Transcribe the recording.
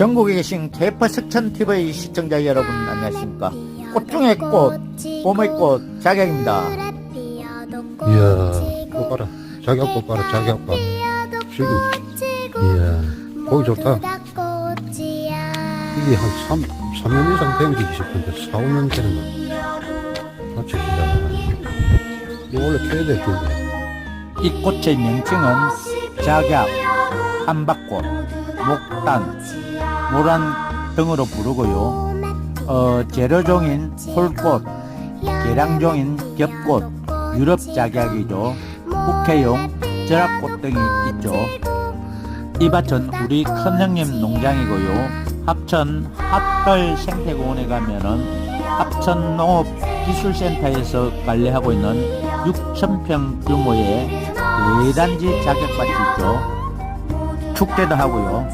전국에 계신 개파 석천TV 시청자 여러분 안녕하십니까 꽃 중에 꽃 봄의 꽃 자격입니다 이야, 꽃 봐라. 자기가 꽃 봐라, 자기가 꽃. 지금, 이야, 보기 좋다. 이게 한 3, 3년 이상 댕기기 싶은데, 4, 5년 되는 거. 같이 기다. 이거 원래 캐야 될 텐데. 이 꽃의 명칭은 작약, 한박꽃, 목단, 모란 등으로 부르고요. 어, 재료종인 홀꽃, 계량종인 겹꽃, 유럽 작약이죠. 국회용 절합꽃 등이 있죠. 이 밭은 우리 큰형님 농장이고요. 합천 합별 생태공원에 가면은 합천 농업 기술센터에서 관리하고 있는 6천평 규모의 대단지 자격밭이 있죠. 축제도 하고요